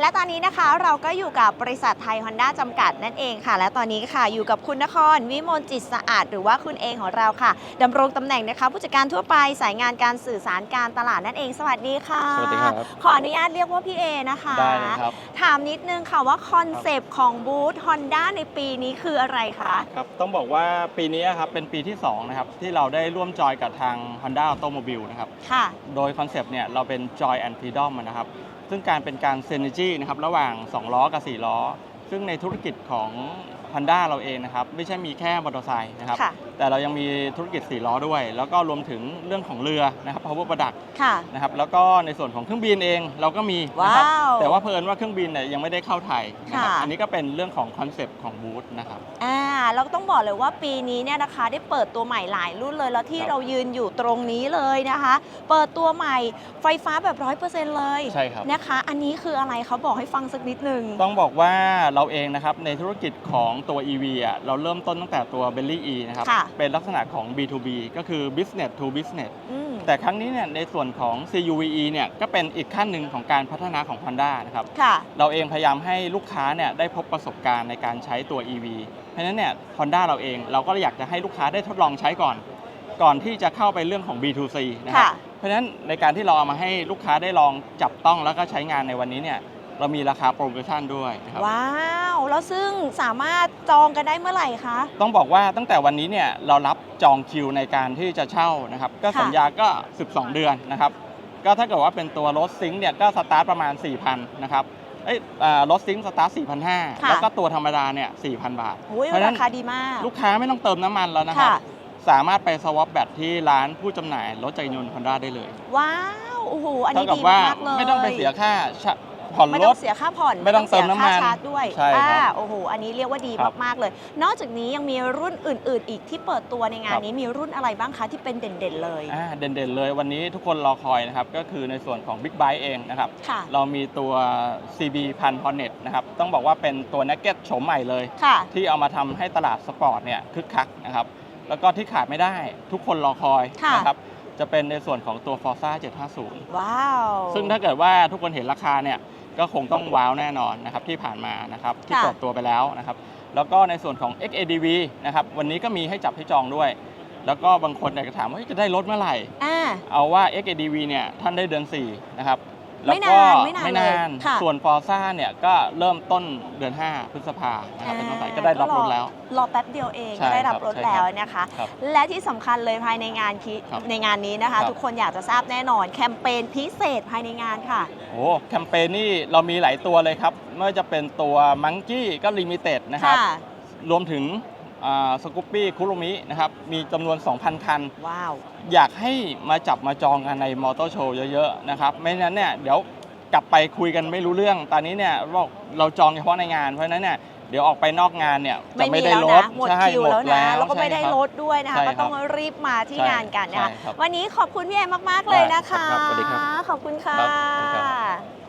และตอนนี้นะคะเราก็อยู่กับบริษัทไทยฮอนด้าจำกัดนั่นเองค่ะ และตอนนี้ค่ะอยู่กับคุณนครวิมลจิตสะอาด หรือว่าคุณเองของเราค่ะดำรงตำแหน่งนะคะ ผู้จัดการทั่วไปสายงานการสื่อสารการตลาดนั่นเอง สวัสดีค่ะ สวัสดีครับ ขออนุญาตเรียกว่าพี่เอนะคะได้เลยครับ ถามนิดนึงค่ะว่าคอนเซปต์ของบูธฮอนด้าในปีนี้คืออะไรคะ ครับต้องบอกว่าปีนี้ครับเป็นปีที่2นะครับที่เราได้ร่วมจอยกับทาง Honda Automobile นะครับ ค่ะ โดยคอนเซปต์เนี่ยเราเป็น Joy and Freedom นะครับ ซึ่งการเป็นการเซนเนจีนะครับระหว่าง 2 ล้อกับ 4 ล้อ ซึ่งในธุรกิจของ Honda เราเองนะครับไม่ใช่มีแค่มอเตอร์ไซค์นะครับค่ะ แต่เรายังมีธุรกิจ4ล้อด้วย แล้วก็รวมถึงเรื่องของเรือนะครับ Power Product ค่ะ นะครับแล้วก็ในส่วนของเครื่องบินเองเราก็มีนะครับว้าวแต่ว่าเพลินว่าเครื่องบินเนี่ยยังไม่ได้เข้าไทยนะครับค่ะ อันนี้ก็เป็นเรื่องของคอนเซปต์ของบูธนะครับ อ่าเราต้องบอกเลยว่าปีนี้เนี่ยนะคะได้เปิดตัวใหม่หลายรุ่นเลย แล้วที่ครับ เรายืนอยู่ตรงนี้เลยนะคะ เปิดตัวใหม่ไฟฟ้าแบบร้อยเปอร์เซ็นต์เลยใช่ครับ นะคะ อันนี้คืออะไรเขาบอกให้ฟังสักนิดนึง ต้องบอกว่าเราเองนะครับในธุรกิจของตัว EV อะเราเริ่มต้นตั้งแต่ตัว b e l l y E นะครับ ค่ะเป็นลักษณะของ B2B ก็คือ business to business อืมแต่ครั้งนี้เนี่ยในส่วนของ CUVE เนี่ยก็เป็นอีกขั้นหนึ่งของการพัฒนาของ Honda นะครับ ค่ะ เราเองพยายามให้ลูกค้าเนี่ยได้พบประสบการณ์ในการใช้ตัว EV เพราะฉะนั้นเนี่ย Honda เราเองเราก็อยากจะให้ลูกค้าได้ทดลองใช้ก่อน ก่อนที่จะเข้าไปเรื่องของ B2C นะครับ ค่ะ เพราะฉะนั้นในการที่เราเอามาให้ลูกค้าได้ลองจับต้องแล้วก็ใช้งานในวันนี้เนี่ย เรามีราคาโปรโมชั่นด้วยนะครับ ว้าว แล้วซึ่งสามารถจองกันได้เมื่อไหร่คะ ต้องบอกว่าตั้งแต่วันนี้เนี่ยเรารับจองคิวในการที่จะเช่านะครับ ก็ค่ะ สัญญาก็ 12 เดือนนะครับ ก็ถ้าเกิดว่าเป็นตัวรถซิงค์เนี่ยก็สตาร์ทประมาณ 4,000นะครับเอ้ยอ่ารถซิงค์สตาร์ท4,500ค่ะแล้วก็ตัวธรรมดาเนี่ย 4,000 บาท โอ้ยเพราะฉะนั้ราน คาดีมาก ลูกค้าไม่ต้องเติมน้ำมันแล้วนะครับ ค่ะ สามารถไปสวอปแบตที่ร้านผู้จำหน่ายรถจักรยานยนต์ฮอนด้าได้เลยว้าว โอ้โห อันเท่านี้กับดีว่ามากๆเลย ไม่ต้องไปเสียค่าชะ ผ่อนไม่รต้อถงเสียค่าผ่อนไม่ต้องเติมน้ำมันสียค่าชาร์จด้วยใช่ครับอ่าโอ้โห อันนี้เรียกว่าดีครับมากๆเลย นอกจากนี้ยังมีรุ่นอื่น ๆ อีกที่เปิดตัวในงานครับนี้มีรุ่นอะไรบ้างคะที่เป็นเด่นๆเลยอ่าเด่นๆเลยวันนี้ทุกคนรอคอยนะครับก็คือในส่วนของ Big b i t e เองนะครับค่ะเรามีตัว CB พัน Hornet นะครับต้องบอกว่าเป็นตัว n น g เก็ตโฉมใหม่เลยค่ะที่เอามาทำให้ตลาดสปอร์ตเนี่ยคึกคักนะครับแล้วก็ที่ขาดไม่ได้ทุกคนรอคอยค่ะนะครับจะเป็นในส่วนของตัว Forza 750 ว้าว ซึ่งถ้าเกิดว่าทุกคนเห็นราคาเนี่ย ก็คงต้องว้าวแน่นอนนะครับที่ผ่านมานะครับที่ค่ะเปิดตัวไปแล้วนะครับ แล้วก็ในส่วนของ XADV นะครับวันนี้ก็มีให้จับให้จองด้วย แล้วก็บางคนเนี่ยก็ถามว่าเฮ้ยจะได้รถเมื่อไหร่อ่าเอาว่า XADV เนี่ยท่านได้เดือน4นะครับไม่ แล้วก็นานไม่นานไม่นานเลยค่ะส่วนฟอร์ซ่าเนี่ยก็เริ่มต้นเดือน 5 พฤษภานะครับเป็นต้นไปก็ได้รับรถแล้ว รอแป๊บเดียวเองใช่ก็ได้รับครับรถใช่แล้วครับนะคะครับและที่สำคัญเลยภายในงานคิครับในงานนี้นะคะครับทุกคนอยากจะทราบแน่นอนแคมเปญพิเศษภายในงานค่ะโอ้แคมเปญนี่เรามีหลายตัวเลยครับไม่ว่าจะเป็นตัวมังกี้ก็ลิมิเต็ดนะครับค่ะรวมถึง สกูปปี้คุรุมินะครับมีจำนวน 2,000 คัน ว้าว อยากให้มาจับมาจองกันในมอเตอร์โชว์เยอะๆนะครับไม่งั้นเนี่ยเดี๋ยวกลับไปคุยกันไม่รู้เรื่อง ตอนนี้เนี่ยเราเราจองเฉพาะในงานเพราะฉะนั้นเนี่ยเดี๋ยวออกไปนอกงานเนี่ยจะไม่ไม่มีได้แล้วรถนะหมดใช่คิวแล้วนะแล้วก็ไม่ใช่ได้ครับรถด้วยนะคะใช่ก็ครับต้องรีบมาที่ใช่งานกันนะคะใช่ครับวันนี้ขอบคุณพี่เอมากๆเลยนะคะได้ครับสวัสดีครับขอบคุณค่ะ